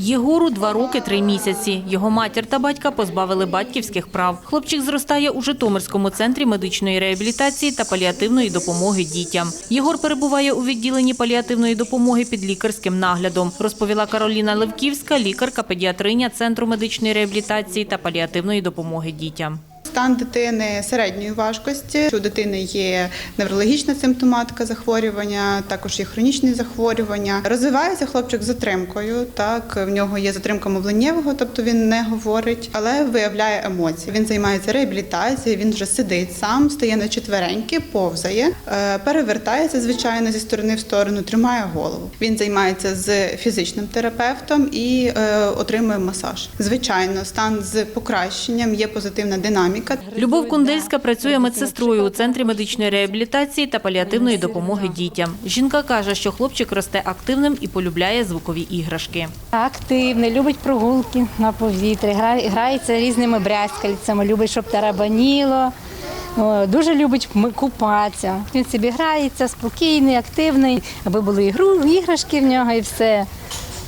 Єгору два роки три місяці. Його матір та батька позбавили батьківських прав. Хлопчик зростає у Житомирському центрі медичної реабілітації та паліативної допомоги дітям. Єгор перебуває у відділенні паліативної допомоги під лікарським наглядом, розповіла Кароліна Левківська, лікарка-педіатриня Центру медичної реабілітації та паліативної допомоги дітям. Стан дитини середньої важкості. У дитини є неврологічна симптоматика захворювання, також є хронічні захворювання. Розвивається хлопчик з затримкою. Так, в нього є затримка мовленнєвого, тобто він не говорить, але виявляє емоції. Він займається реабілітацією, він вже сидить сам, стає на четвереньки, повзає, е, перевертається звичайно зі сторони в сторону, тримає голову. Він займається з фізичним терапевтом і е, отримує масаж. Звичайно, стан з покращенням є позитивна динаміка. Любов Кундельська працює медсестрою у центрі медичної реабілітації та паліативної допомоги дітям. Жінка каже, що хлопчик росте активним і полюбляє звукові іграшки. Активний, любить прогулки на повітрі, грається різними брязкальцями, любить, щоб тарабаніло. Дуже любить купатися. Він собі грається, спокійний, активний, аби були ігру, іграшки в нього і все.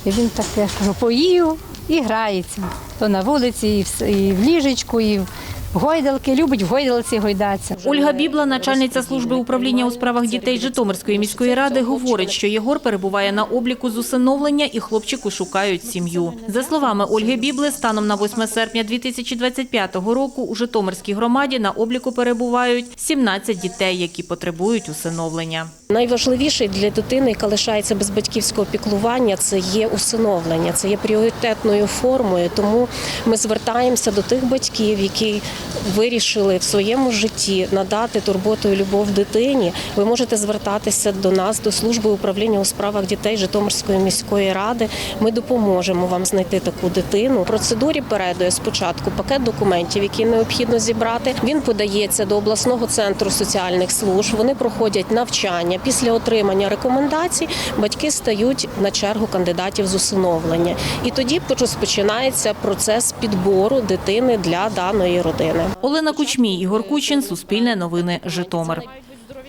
І він таке поїв і грається. То на вулиці, і в, і в ліжечку, і в гойдалки. Любить в гойдалці гойдатися. Ольга Бібла, начальниця служби управління у справах дітей Житомирської міської ради, говорить, що Єгор перебуває на обліку з усиновлення і хлопчику шукають сім'ю. За словами Ольги Бібли, станом на 8 серпня 2025 року у Житомирській громаді на обліку перебувають 17 дітей, які потребують усиновлення. Найважливіше для дитини, яка лишається без батьківського піклування, це є усиновлення, це є пріоритетною формою. Тому ми звертаємося до тих батьків, які вирішили в своєму житті надати турботу і любов дитині. Ви можете звертатися до нас, до служби управління у справах дітей Житомирської міської ради. Ми допоможемо вам знайти таку дитину. Процедурі передує спочатку пакет документів, які необхідно зібрати. Він подається до обласного центру соціальних служб. Вони проходять навчання. Після отримання рекомендацій батьки стають на чергу кандидатів з усиновлення. І тоді розпочинається процес підбору дитини для даної родини. Олена Кучмій, Ігор Кучин, Суспільне новини, Житомир.